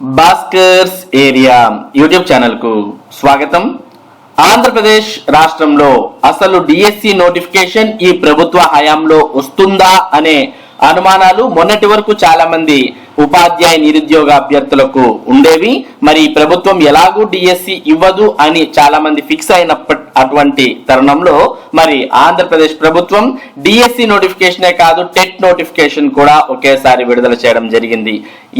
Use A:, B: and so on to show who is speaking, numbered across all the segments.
A: Bhaskar's area YouTube ఛానల్కు స్వాగతం. ఆంధ్రప్రదేశ్ రాష్ట్రంలో అసలు డిఎస్సి నోటిఫికేషన్ ఈ ప్రభుత్వ హయాంలో వస్తుందా అనే అనుమానాలు మొన్నటి వరకు చాలా మంది ఉపాధ్యాయ నిరుద్యోగ అభ్యర్థులకు ఉండేవి. మరి ప్రభుత్వం ఎలాగూ డిఎస్సి ఇవ్వదు అని చాలా మంది ఫిక్స్ అయిన అటువంటి తరుణంలో మరి ఆంధ్రప్రదేశ్ ప్రభుత్వం డిఎస్సి నోటిఫికేషనే కాదు టెట్ నోటిఫికేషన్ కూడా ఒకేసారి విడుదల చేయడం జరిగింది.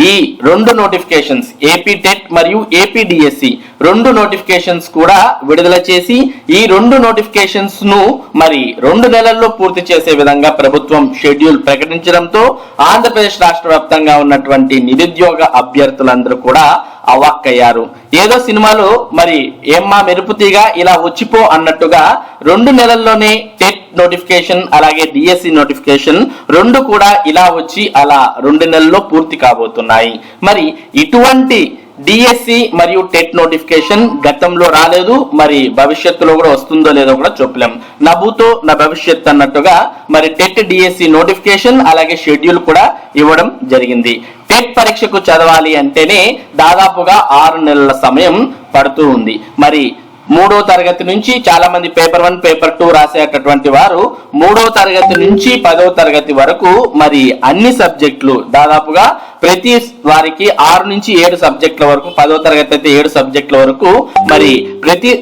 A: ఈ రెండు నోటిఫికేషన్స్ ఏపీ టెట్ మరియు ఏపీ డిఎస్సి రెండు నోటిఫికేషన్స్ కూడా విడుదల చేసి ఈ రెండు నోటిఫికేషన్స్ను మరి రెండు నెలల్లో పూర్తి చేసే విధంగా ప్రభుత్వం షెడ్యూల్ ప్రకటించడంతో ఆంధ్రప్రదేశ్ రాష్ట్ర వ్యాప్తంగా ఉన్నటువంటి నిరుద్యోగ అభ్యర్థులందరూ కూడా అవాక్కయ్యారు. ఏదో సినిమాలో మరి ఏమ్మా మెరుపుతీగా ఇలా వచ్చిపో అన్నట్టుగా రెండు నెలల్లోనే టెట్ నోటిఫికేషన్ అలాగే డిఎస్సి నోటిఫికేషన్ రెండు కూడా ఇలా వచ్చి అలా రెండు నెలల్లో పూర్తి కాబోతున్నాయి. మరి ఇటువంటి డిఎస్సి మరియు టెట్ నోటిఫికేషన్ గతంలో రాలేదు మరి భవిష్యత్తులో కూడా వస్తుందో లేదో కూడా చెప్పలేం నబుతో నా భవిష్యత్ అన్నట్టుగా మరి టెట్ డిఎస్సి నోటిఫికేషన్ అలాగే షెడ్యూల్ కూడా ఇవ్వడం జరిగింది. టెట్ పరీక్షకు చదవాలి అంటేనే దాదాపుగా ఆరు నెలల సమయం పడుతూ ఉంది. మరి మూడో తరగతి నుంచి చాలా మంది పేపర్ వన్ పేపర్ టూ రాసేటటువంటి వారు మూడో తరగతి నుంచి పదో తరగతి వరకు మరి అన్ని సబ్జెక్టులు దాదాపుగా ప్రతి వారికి ఆరు నుంచి ఏడు సబ్జెక్టుల వరకు పదో తరగతి అయితే ఏడు సబ్జెక్టుల వరకు మరి ప్రతి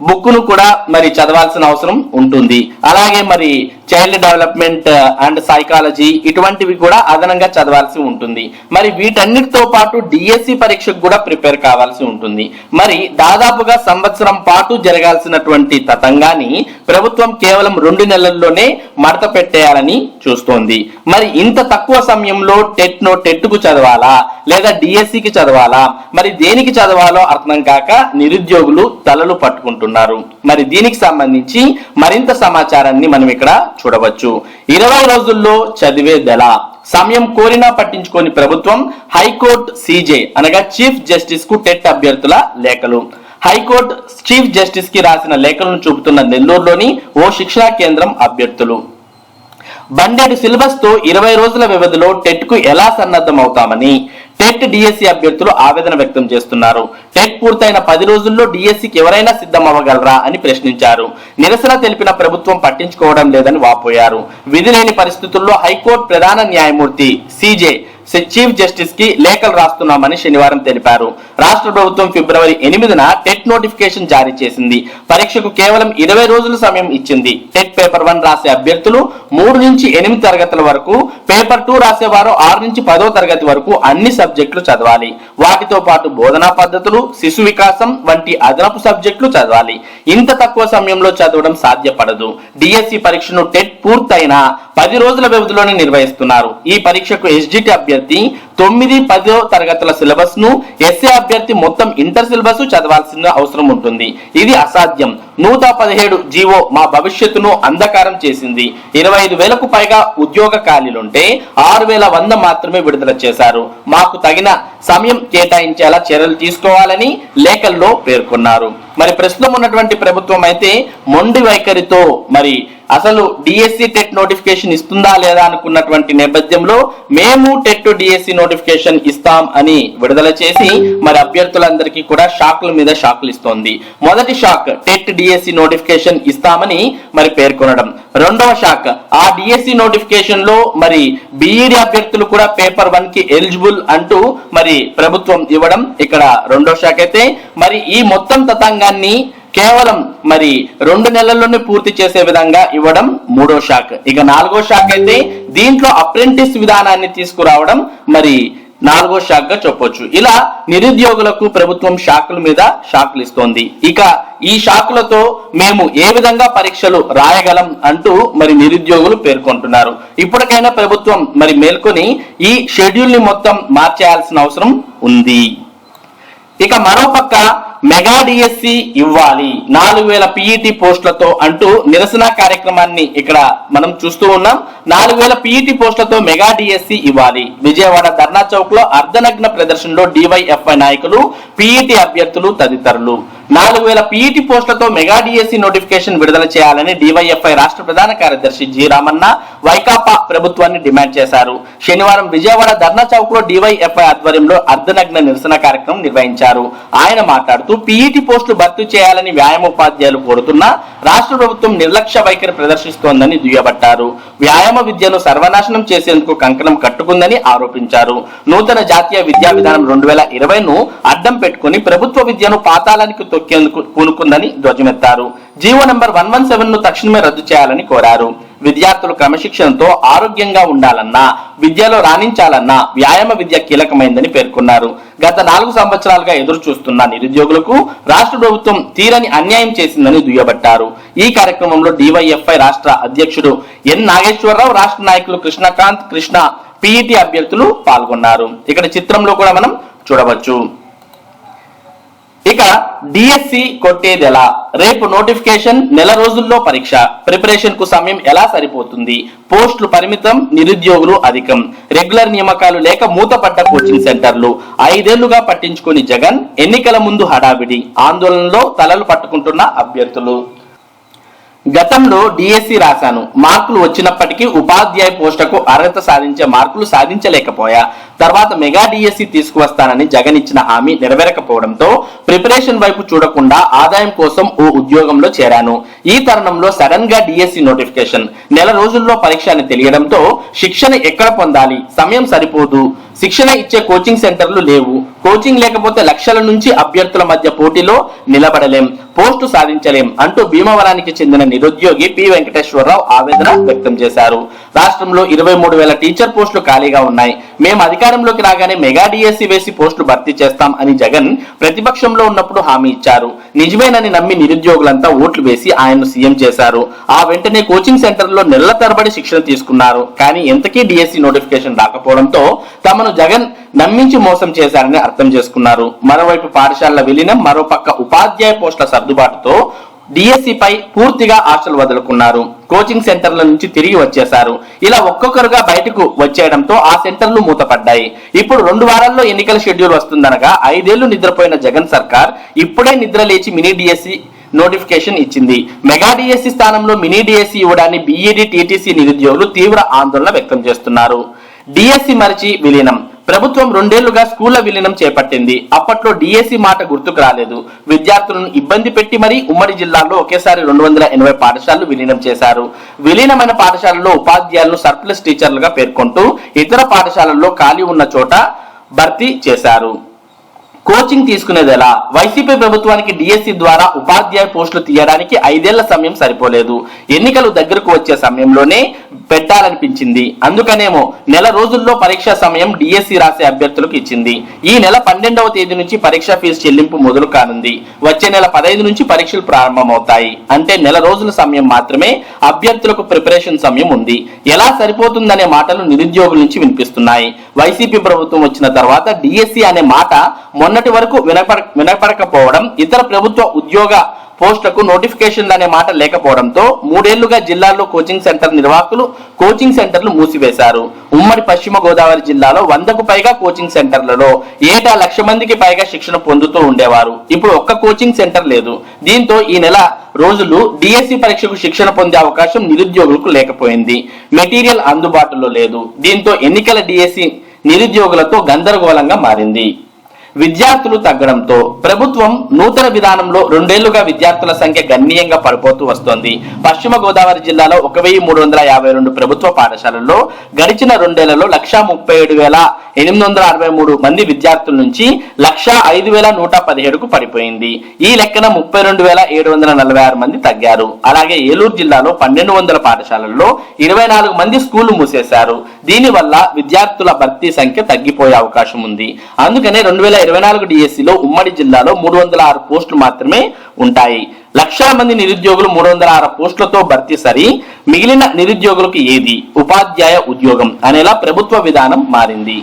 A: బుక్ను కూడా మరి చదవాల్సిన అవసరం ఉంటుంది. అలాగే మరి child development uh, and psychology ఇటువంటివి కూడా అదనంగా చదవాల్సి ఉంటుంది. మరి వీటన్నిటితో పాటు డిఎస్సి పరీక్షకు కూడా ప్రిపేర్ కావాల్సి ఉంటుంది. మరి దాదాపుగా సంవత్సరం పాటు జరగాల్సినటువంటి తతంగాన్ని ప్రభుత్వం కేవలం రెండు నెలల్లోనే మడత పెట్టేయాలని చూస్తోంది. మరి ఇంత తక్కువ సమయంలో టెట్ నో టెట్కు చదవాలా లేదా డిఎస్సికి చదవాలా? మరి దేనికి చదవాలో అర్థం కాక నిరుద్యోగులు తలలు పట్టుకుంటున్నారు. మరి దీనికి సంబంధించి మరింత సమాచారాన్ని మనం ఇక్కడ చూడవచ్చు. ఇరవై రోజుల్లో చదివేదెలా సమయం కోరినా పట్టించుకొని ప్రభుత్వం హైకోర్టు సీజే అనగా చీఫ్ జస్టిస్కు టెట్ అభ్యర్థుల లేఖలు. హైకోర్టు చీఫ్ జస్టిస్కి రాసిన లేఖలను చూపుతున్న నెల్లూరులోని ఓ శిక్షణా కేంద్రం అభ్యర్థులు. బండెడు సిలబస్తో ఇరవై రోజుల వ్యవధిలో టెట్కు ఎలా సన్నద్ధం అవుతామని టెట్ డిఎస్సి అభ్యర్థులు ఆవేదన వ్యక్తం చేస్తున్నారు. టెట్ పూర్తయిన పది రోజుల్లో డిఎస్సికి ఎవరైనా సిద్ధం అవ్వగలరా అని ప్రశ్నించారు. నిరసన తెలిపిన ప్రభుత్వం పట్టించుకోవడం లేదని వాపోయారు. విధి లేని పరిస్థితుల్లో హైకోర్టు ప్రధాన న్యాయమూర్తి సిజే చీఫ్ జస్టిస్కి లేఖలు రాస్తున్నామని శనివారం తెలిపారు. రాష్ట్ర ప్రభుత్వం ఫిబ్రవరి ఎనిమిదిన టెట్ నోటిఫికేషన్ జారీ చేసింది. పరీక్షకు కేవలం ఇరవై రోజుల సమయం ఇచ్చింది. టెట్ పేపర్ వన్ రాసే అభ్యర్థులు మూడు నుంచి ఎనిమిది తరగతుల వరకు పేపర్ టూ రాసేవారు ఆరు నుంచి పదో తరగతి వరకు అన్ని సబ్జెక్టులు చదవాలి. వాటితో పాటు బోధనా పద్ధతులు శిశు వికాసం వంటి అదనపు సబ్జెక్టులు చదవాలి. ఇంత తక్కువ సమయంలో చదవడం సాధ్యపడదు. డిఎస్సి పరీక్షను టెట్ పూర్తయిన పది రోజుల వ్యవధిలోనే నిర్వహిస్తున్నారు. ఈ పరీక్షకు ఎస్జిటి అభ్యర్థి The. తొమ్మిది పదో తరగతుల సిలబస్ను ఎస్ఏ అభ్యర్థి మొత్తం ఇంటర్ సిలబస్ చదవాల్సిన అవసరం ఉంటుంది. ఇది అసాధ్యం. నూట పదిహేడు జీవో మా భవిష్యత్తును అంధకారం చేసింది. ఇరవై ఐదు వేలకు పైగా ఉద్యోగ ఖాళీలుంటే ఆరు వేల వంద మాత్రమే విడుదల చేశారు. మాకు తగిన సమయం కేటాయించేలా చర్యలు తీసుకోవాలని లేఖల్లో పేర్కొన్నారు. మరి ప్రస్తుతం ఉన్నటువంటి ప్రభుత్వం అయితే మొండి వైఖరితో మరి అసలు డిఎస్సి టెట్ నోటిఫికేషన్ ఇస్తుందా లేదా అనుకున్నటువంటి నేపథ్యంలో మేము టెట్ డిఎస్సి నోటిఫికేషన్ ఇస్తాం అని విడుదల చేసి మరి అభ్యర్థులందరికీ కూడా షాక్ల మీద షాక్లు ఇస్తోంది. మొదటి షాక్ టెట్ డిఎస్సి నోటిఫికేషన్ ఇస్తామని మరి పేర్కొనడం. రెండవ షాక్ ఆ డిఎస్సి నోటిఫికేషన్లో మరి బిఈడి అభ్యర్థులు కూడా పేపర్ వన్కి ఎలిజిబుల్ అంటూ మరి ప్రభుత్వం ఇవ్వడం. ఇక్కడ రెండో షాక్ అయితే మరి ఈ మొత్తం తతంగాన్ని కేవలం మరి రెండు నెలల్లోనే పూర్తి చేసే విధంగా ఇవ్వడం మూడో షాక్. ఇక నాలుగో షాక్ అయితే దీంట్లో అప్రెంటిస్ విధానాన్ని తీసుకురావడం మరి నాలుగో షాక్గా చెప్పొచ్చు. ఇలా నిరుద్యోగులకు ప్రభుత్వం షాకుల మీద షాకులు ఇస్తోంది. ఇక ఈ షాకులతో మేము ఏ విధంగా పరీక్షలు రాయగలం అంటూ మరి నిరుద్యోగులు పేర్కొంటున్నారు. ఇప్పటికైనా ప్రభుత్వం మరి మేల్కొని ఈ షెడ్యూల్ని మొత్తం మార్చేయాల్సిన అవసరం ఉంది. ఇక మరోపక్క మెగా డిఎస్సి ఇవ్వాలి. నాలుగు వేల పిఈటి పోస్టులతో అంటూ నిరసన కార్యక్రమాన్ని ఇక్కడ మనం చూస్తూ ఉన్నాం. నాలుగు వేల పిఈటి పోస్టులతో మెగా డిఎస్సి ఇవ్వాలి. విజయవాడ ధర్నా చౌక్లో అర్ధనగ్న ప్రదర్శనలో డివైఎఫ్ఐ నాయకులు పిఈటి అభ్యర్థులు తదితరులు. నాలుగు వేల పీఈటీ పోస్టులతో మెగా డిఎస్సి నోటిఫికేషన్ విడుదల చేయాలని డివైఎఫ్ఐ రాష్ట్ర ప్రధాన కార్యదర్శి జి రామన్న వైకాపా ప్రభుత్వాన్ని డిమాండ్ చేశారు. శనివారం విజయవాడ ధర్నా చౌక్లో డివైఎఫ్ఐ ఆధ్వర్యంలో అర్ధనగ్న నిరసన కార్యక్రమం నిర్వహించారు. ఆయన మాట్లాడుతూ పీఈటీ పోస్టులు భర్తీ చేయాలని వ్యాయామోపాధ్యాయులు కోరుతున్నా రాష్ట్ర ప్రభుత్వం నిర్లక్ష్య వైఖరి ప్రదర్శిస్తోందని దుయ్యబట్టారు. వ్యాయామ విద్యను సర్వనాశనం చేసేందుకు కంకణం కట్టుకుందని ఆరోపించారు. నూతన జాతీయ విద్యా విధానం రెండు వేల ఇరవైను అడ్డం పెట్టుకుని ప్రభుత్వ విద్యను పాతాళానికి తొక్కేందుకు పూనుకుందని ధ్వజమెత్తారు. జీవో నెంబర్ వన్ వన్ సెవెన్ను తక్షణమే రద్దు చేయాలని కోరారు. విద్యార్థులు క్రమశిక్షణతో ఆరోగ్యంగా ఉండాలన్నా విద్యలో రాణించాలన్నా వ్యాయామ విద్య కీలకమైందని పేర్కొన్నారు. గత నాలుగు సంవత్సరాలుగా ఎదురు చూస్తున్న నిరుద్యోగులకు రాష్ట్ర ప్రభుత్వం తీరని అన్యాయం చేసిందని దుయ్యబట్టారు. ఈ కార్యక్రమంలో డివైఎఫ్ఐ రాష్ట్ర అధ్యక్షుడు ఎన్ నాగేశ్వరరావు రాష్ట్ర నాయకులు కృష్ణకాంత్ కృష్ణ పిఈటి అభ్యర్థులు పాల్గొన్నారు. ఇక్కడ చిత్రంలో కూడా మనం చూడవచ్చు. ఇక డిఎస్సి కొట్టేది ఎలా? రేపు నోటిఫికేషన్ నెల రోజుల్లో పరీక్ష. ప్రిపరేషన్కు సమయం ఎలా సరిపోతుంది? పోస్టులు పరిమితం నిరుద్యోగులు అధికం. రెగ్యులర్ నియామకాలు లేక మూతపడ్డ కోచింగ్ సెంటర్లు. ఐదేళ్ళుగా పట్టించుకుని జగన్ ఎన్నికల ముందు హడావిడి. ఆందోళనలో తలలు పట్టుకుంటున్న అభ్యర్థులు. గతంలో డిఎస్సి రాశాను. మార్కులు వచ్చినప్పటికీ ఉపాధ్యాయ పోస్టుకు అర్హత సాధించే మార్కులు సాధించలేకపోయా. తర్వాత మెగా డిఎస్సి తీసుకువస్తానని జగన్ ఇచ్చిన హామీ నెరవేరకపోవడంతో ప్రిపరేషన్ వైపు చూడకుండా ఆదాయం కోసం ఓ ఉద్యోగంలో చేరాను. ఈ తరుణంలో సడన్గా డిఎస్సి నోటిఫికేషన్. నెల రోజుల్లో పరీక్ష అని తెలియడంతో శిక్షణ ఎక్కడ పొందాలి? సమయం సరిపోదు. శిక్షణ ఇచ్చే కోచింగ్ సెంటర్లు లేవు. కోచింగ్ లేకపోతే లక్షల నుంచి అభ్యర్థుల మధ్య పోటీలో నిలబడలేం. పోస్టు సాధించలేం అంటూ భీమవరానికి చెందిన నిరుద్యోగి పి. వెంకటేశ్వరరావు ఆవేదన వ్యక్తం చేశారు. రాష్ట్రంలో ఇరవై మూడు వేల టీచర్ పోస్టులు ఖాళీగా ఉన్నాయి. మేము అధికారంలోకి రాగానే మెగా డిఎస్సి వేసి పోస్టులు భర్తీ చేస్తాం అని జగన్ ప్రతిపక్షంలో ఉన్నప్పుడు హామీ ఇచ్చారు. నిజమేనని నమ్మి నిరుద్యోగులంతా ఓట్లు వేసి ఆయన్ను సీఎం చేశారు. ఆ వెంటనే కోచింగ్ సెంటర్లో నెలల తరబడి శిక్షణ తీసుకున్నారు. కానీ ఎంతకీ డిఎస్సి నోటిఫికేషన్ రాకపోవడంతో తమను జగన్ నమ్మించి మోసం చేశారని అర్థం చేసుకున్నారు. మరోవైపు పాఠశాలల విలీనం మరోపక్క ఉపాధ్యాయ పోస్టుల సర్దుబాటుతో డిఎస్సి పై పూర్తిగా ఆశలు వదులుకున్నారు. కోచింగ్ సెంటర్ల నుంచి తిరిగి వచ్చేశారు. ఇలా ఒక్కొక్కరుగా బయటకు వచ్చేయడంతో ఆ సెంటర్లు మూతపడ్డాయి. ఇప్పుడు రెండు వారాల్లో ఎన్నికల షెడ్యూల్ వస్తుందనగా ఐదేళ్ళు నిద్రపోయిన జగన్ సర్కార్ ఇప్పుడే నిద్ర లేచి మినీ డిఎస్సి నోటిఫికేషన్ ఇచ్చింది. మెగా డిఎస్సి స్థానంలో మినీ డిఎస్సి ఇవ్వడాన్ని బీఈడి టీటీసీ నిరుద్యోగులు తీవ్ర ఆందోళన వ్యక్తం చేస్తున్నారు. డిఎస్సి మరిచి విలీనం. ప్రభుత్వం రెండేళ్ళుగా స్కూళ్ళ విలీనం చేపట్టింది. అప్పట్లో డిఎస్సి మాట గుర్తుకు రాలేదు. విద్యార్థులను ఇబ్బంది పెట్టి మరీ ఉమ్మడి జిల్లాల్లో ఒకేసారి రెండు వందల ఎనభై పాఠశాలలు విలీనం చేశారు. విలీనమైన పాఠశాలల్లో ఉపాధ్యాయులను సర్ప్లస్ టీచర్లుగా పేర్కొంటూ ఇతర పాఠశాలల్లో ఖాళీ ఉన్న చోట భర్తీ చేశారు. కోచింగ్ తీసుకునేది ఎలా? వైసీపీ ప్రభుత్వానికి డిఎస్సి ద్వారా ఉపాధ్యాయ పోస్టులు తీయడానికి ఐదేళ్ళ సమయం సరిపోలేదు. ఎన్నికలు దగ్గరకు వచ్చే సమయంలోనే పెట్టాలనిపించింది. అందుకనేమో నెల రోజుల్లో పరీక్ష సమయం డిఎస్సి రాసే అభ్యర్థులకు ఇచ్చింది. ఈ నెల పన్నెండవ తేదీ నుంచి పరీక్ష ఫీజు చెల్లింపు మొదలు కానుంది. వచ్చే నెల పదహైదు నుంచి పరీక్షలు ప్రారంభమవుతాయి. అంటే నెల రోజుల సమయం మాత్రమే అభ్యర్థులకు ప్రిపరేషన్ సమయం ఉంది. ఎలా సరిపోతుందనే మాటలు నిరుద్యోగుల నుంచి వినిపిస్తున్నాయి. వైసీపీ ప్రభుత్వం వచ్చిన తర్వాత డిఎస్సి అనే మాట మొన్న మొన్నటి వరకు వినపడ వినపడకపోవడం ఇతర ప్రభుత్వ ఉద్యోగ పోస్టులకు నోటిఫికేషన్లు అనే మాట లేకపోవడంతో మూడేళ్ళుగా జిల్లాల్లో కోచింగ్ సెంటర్ నిర్వాహకులు కోచింగ్ సెంటర్లు మూసివేశారు. ఉమ్మడి పశ్చిమ గోదావరి జిల్లాలో వందకు పైగా కోచింగ్ సెంటర్లలో ఏటా లక్ష మందికి పైగా శిక్షణ పొందుతూ ఉండేవారు. ఇప్పుడు ఒక్క కోచింగ్ సెంటర్ లేదు. దీంతో ఈ నెల రోజులు డిఎస్సి పరీక్షకు శిక్షణ పొందే అవకాశం నిరుద్యోగులకు లేకపోయింది. మెటీరియల్ అందుబాటులో లేదు. దీంతో ఎన్నికల డిఎస్సి నిరుద్యోగులతో గందరగోళంగా మారింది. విద్యార్థులు తగ్గడంతో ప్రభుత్వం నూతన విధానంలో రెండేళ్ళుగా విద్యార్థుల సంఖ్య గణనీయంగా పడిపోతూ వస్తోంది. పశ్చిమ గోదావరి జిల్లాలో ఒక వెయ్యి మూడు వందల యాభై రెండు ప్రభుత్వ పాఠశాలల్లో గడిచిన రెండేళ్ళలో లక్షా ముప్పై ఏడు వేల ఎనిమిది వందల అరవై మూడు మంది విద్యార్థుల నుంచి లక్షా ఐదు వేల నూట పదిహేడుకు పడిపోయింది. ఈ లెక్కన ముప్పై రెండు వేల ఏడు వందల నలభై ఆరు మంది తగ్గారు. అలాగే ఏలూరు జిల్లాలో పన్నెండు వందల పాఠశాలల్లో ఇరవై నాలుగు మంది స్కూళ్ళు మూసేశారు. దీనివల్ల విద్యార్థుల భర్తీ సంఖ్య తగ్గిపోయే అవకాశం ఉంది. అందుకనే రెండు వేల ఇరవై నాలుగు డిఎస్సిలో ఉమ్మడి జిల్లాలో మూడు వందల ఆరు పోస్టులు మాత్రమే ఉంటాయి. లక్షల మంది నిరుద్యోగులు మూడు వందల ఆరు పోస్టులతో భర్తీ సరి మిగిలిన నిరుద్యోగులకు ఏది? ఉపాధ్యాయ ఉద్యోగం అనేలా ప్రభుత్వ విధానం మారింది.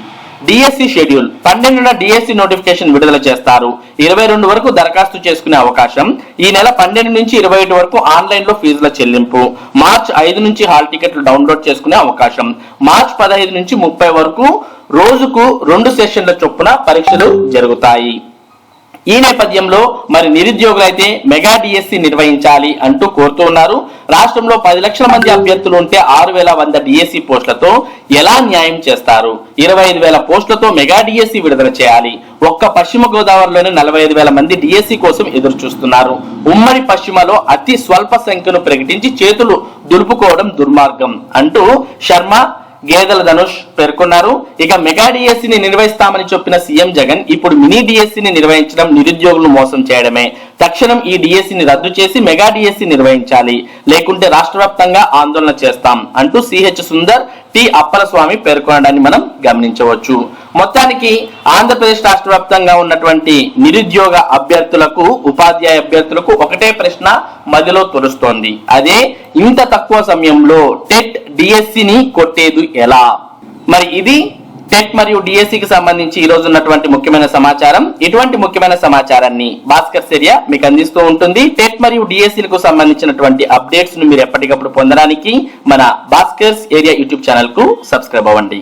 A: డిఎస్సి షెడ్యూల్ పన్నెండున డిఎస్సి నోటిఫికేషన్ విడుదల చేస్తారు. ఇరవై రెండు వరకు దరఖాస్తు చేసుకునే అవకాశం. ఈ నెల పన్నెండు నుంచి ఇరవై ఏడు వరకు ఆన్లైన్లో ఫీజుల చెల్లింపు. మార్చ్ ఐదు నుంచి హాల్ టికెట్లు డౌన్లోడ్ చేసుకునే అవకాశం. మార్చ్ పదహైదు నుంచి ముప్పై వరకు రోజుకు రెండు సెషన్ల చొప్పున పరీక్షలు జరుగుతాయి. ఈ నేపథ్యంలో మరి నిరుద్యోగులైతే మెగా డిఎస్సి నిర్వహించాలి అంటూ కోరుతూ ఉన్నారు. రాష్ట్రంలో పది లక్షల మంది అభ్యర్థులు ఉంటే ఆరు వేల వంద డిఎస్సి పోస్టులతో ఎలా న్యాయం చేస్తారు? ఇరవై ఐదు వేల పోస్టులతో మెగా డిఎస్సి విడుదల చేయాలి. ఒక్క పశ్చిమ గోదావరిలోనే నలభై ఐదు వేల మంది డిఎస్సి కోసం ఎదురు చూస్తున్నారు. ఉమ్మడి పశ్చిమలో అతి స్వల్ప సంఖ్యను ప్రకటించి చేతులు దులుపుకోవడం దుర్మార్గం అంటూ శర్మ గేదెల ధనుష్ పేర్కొన్నారు. ఇక మెగా డిఎస్సిని నిర్వహిస్తామని చెప్పిన సీఎం జగన్ ఇప్పుడు మినీ డిఎస్సిని నిర్వహించడం నిరుద్యోగులను మోసం చేయడమే. తక్షణం ఈ డిఎస్సిని రద్దు చేసి మెగా డిఎస్సి నిర్వహించాలి. లేకుంటే రాష్ట్ర వ్యాప్తంగా ఆందోళన చేస్తాం అంటూ సిహెచ్ సుందర్ టి అప్పలస్వామి పేర్కొనడాన్ని మనం గమనించవచ్చు. మొత్తానికి ఆంధ్రప్రదేశ్ రాష్ట్ర వ్యాప్తంగా ఉన్నటువంటి నిరుద్యోగ అభ్యర్థులకు ఉపాధ్యాయ అభ్యర్థులకు ఒకటే ప్రశ్న మదిలో తొలుస్తోంది. అదే ఇంత తక్కువ సమయంలో టెట్ డిఎస్సిని కొట్టేది ఎలా? మరి ఇది టెట్ మరియు డిఎస్సికి సంబంధించి ఈ రోజు ఉన్నటువంటి ముఖ్యమైన సమాచారం. ఇటువంటి ముఖ్యమైన సమాచారాన్ని భాస్కర్ సెరియా మీకు అందిస్తూ ఉంటుంది. టెట్ మరియు డిఎస్సిలకు సంబంధించినటువంటి అప్డేట్స్ను మీరు ఎప్పటికప్పుడు పొందడానికి మన భాస్కర్స్ ఏరియా యూట్యూబ్ ఛానల్కు సబ్స్క్రైబ్ అవ్వండి.